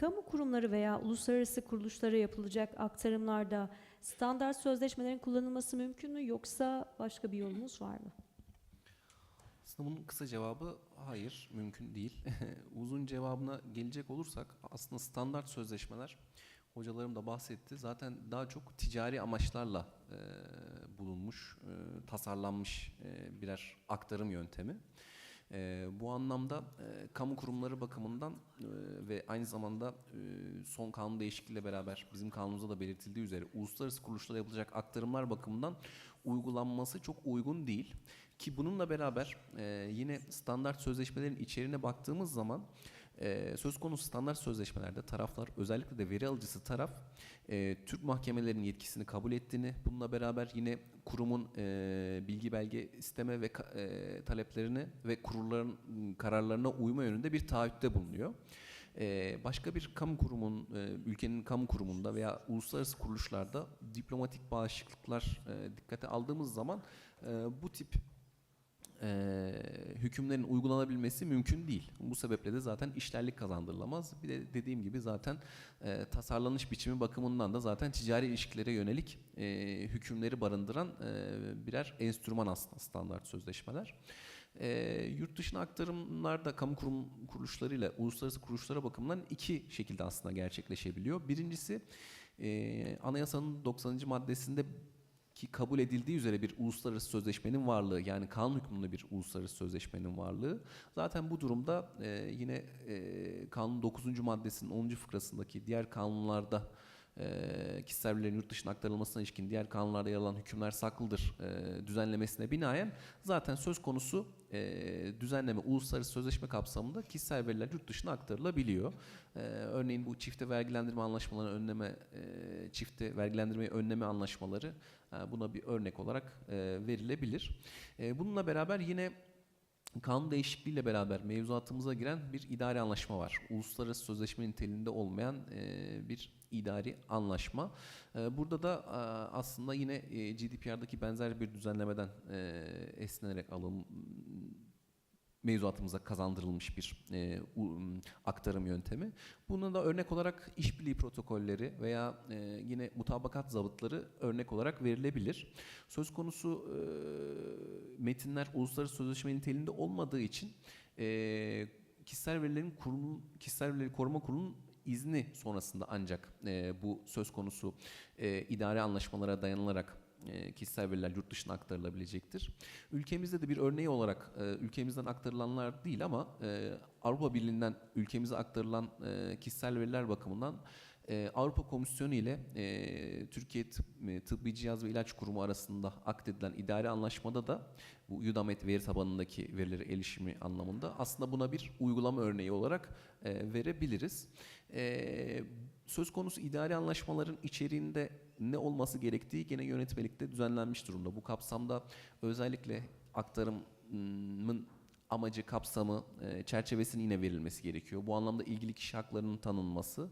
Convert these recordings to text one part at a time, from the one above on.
kurumları veya uluslararası kuruluşlara yapılacak aktarımlarda standart sözleşmelerin kullanılması mümkün mü yoksa başka bir yolumuz var mı? Aslında bunun kısa cevabı hayır, mümkün değil. Uzun cevabına gelecek olursak aslında standart sözleşmeler hocalarım da bahsetti. Zaten daha çok ticari amaçlarla e, bulunmuş, e, tasarlanmış e, birer aktarım yöntemi. E, bu anlamda e, kamu kurumları bakımından e, ve aynı zamanda e, son kanun değişikliğiyle beraber bizim kanunumuzda da belirtildiği üzere uluslararası kuruluşlara yapılacak aktarımlar bakımından uygulanması çok uygun değil. Ki bununla beraber e, yine standart sözleşmelerin içeriğine baktığımız zaman e, söz konusu standart sözleşmelerde taraflar özellikle de veri alıcısı taraf e, Türk mahkemelerinin yetkisini kabul ettiğini bununla beraber yine kurumun e, bilgi belge isteme ve e, taleplerini ve kurulların m, kararlarına uyma yönünde bir taahhütte bulunuyor. E, başka bir kamu kurumun, e, ülkenin kamu kurumunda veya uluslararası kuruluşlarda diplomatik bağışıklıklar e, dikkate aldığımız zaman e, bu tip e, hükümlerin uygulanabilmesi mümkün değil. Bu sebeple de zaten işlerlik kazandırılamaz. Bir de dediğim gibi zaten e, tasarlanış biçimi bakımından da zaten ticari ilişkilere yönelik e, hükümleri barındıran e, birer enstrüman aslında standart sözleşmeler. E, yurt dışına aktarımlar da kamu kurum kuruluşlarıyla uluslararası kuruluşlara bakımından iki şekilde aslında gerçekleşebiliyor. Birincisi e, anayasanın 90. maddesinde ki kabul edildiği üzere bir uluslararası sözleşmenin varlığı yani kanun hükmünde bir uluslararası sözleşmenin varlığı zaten bu durumda e, yine e, kanun 9. maddesinin 10. fıkrasındaki diğer kanunlarda e, kişisel verilerin yurt dışına aktarılmasına ilişkin diğer kanunlarda yer alan hükümler saklıdır e, düzenlemesine binaen zaten söz konusu e, düzenleme uluslararası sözleşme kapsamında kişisel veriler yurt dışına aktarılabiliyor. E, örneğin bu çifte vergilendirme anlaşmalarını önleme, e, çifte vergilendirmeyi önleme anlaşmaları e, buna bir örnek olarak e, verilebilir. E, bununla beraber yine Kanun değişikliğiyle beraber mevzuatımıza giren bir idari anlaşma var. Uluslararası sözleşme niteliğinde olmayan e, bir idari anlaşma. E, burada da e, aslında yine e, GDPR'daki benzer bir düzenlemeden e, esinlenerek alın mevzuatımıza kazandırılmış bir e, aktarım yöntemi. Buna da örnek olarak işbirliği protokolleri veya e, yine mutabakat zabıtları örnek olarak verilebilir. Söz konusu e, metinler uluslararası sözleşme niteliğinde olmadığı için e, kişisel verilerin kurumu, kişisel verileri koruma kurulunun izni sonrasında ancak e, bu söz konusu e, idari anlaşmalara dayanılarak e, kişisel veriler yurt dışına aktarılabilecektir. Ülkemizde de bir örneği olarak e, ülkemizden aktarılanlar değil ama e, Avrupa Birliği'nden ülkemize aktarılan e, kişisel veriler bakımından e, Avrupa Komisyonu ile Türkiye Tıbbi Cihaz ve İlaç Kurumu arasında akdedilen idari anlaşmada da bu UDAMET veri tabanındaki verilere erişimi anlamında aslında buna bir uygulama örneği olarak verebiliriz. E, söz konusu idari anlaşmaların içeriğinde ne olması gerektiği gene yönetmelikte düzenlenmiş durumda. Bu kapsamda özellikle aktarımın amacı, kapsamı, e, çerçevesinin yine verilmesi gerekiyor. Bu anlamda ilgili kişi haklarının tanınması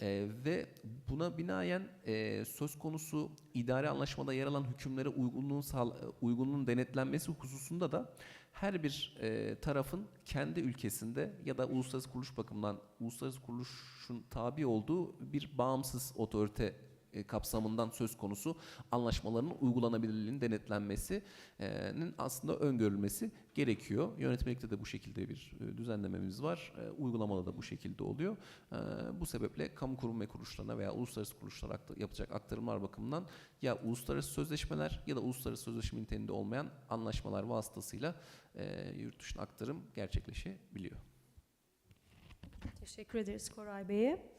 e, ve buna binaen e, söz konusu idari anlaşmada yer alan hükümlere uygunluğun, sağ- uygunluğun denetlenmesi hususunda da her bir e, tarafın kendi ülkesinde ya da uluslararası kuruluş bakımından uluslararası kuruluşun tabi olduğu bir bağımsız otorite kapsamından söz konusu anlaşmaların uygulanabilirliğinin denetlenmesinin aslında öngörülmesi gerekiyor. Yönetmelikte de bu şekilde bir e, düzenlememiz var. E, Uygulamada da bu şekilde oluyor. E, Bu sebeple kamu kurum ve kuruluşlarına veya uluslararası kuruluşlara yapacak aktarımlar bakımından ya uluslararası sözleşmeler ya da uluslararası sözleşme niteliğinde olmayan anlaşmalar vasıtasıyla e, yurt dışına aktarım gerçekleşebiliyor. Teşekkür ederiz Koray Bey'e.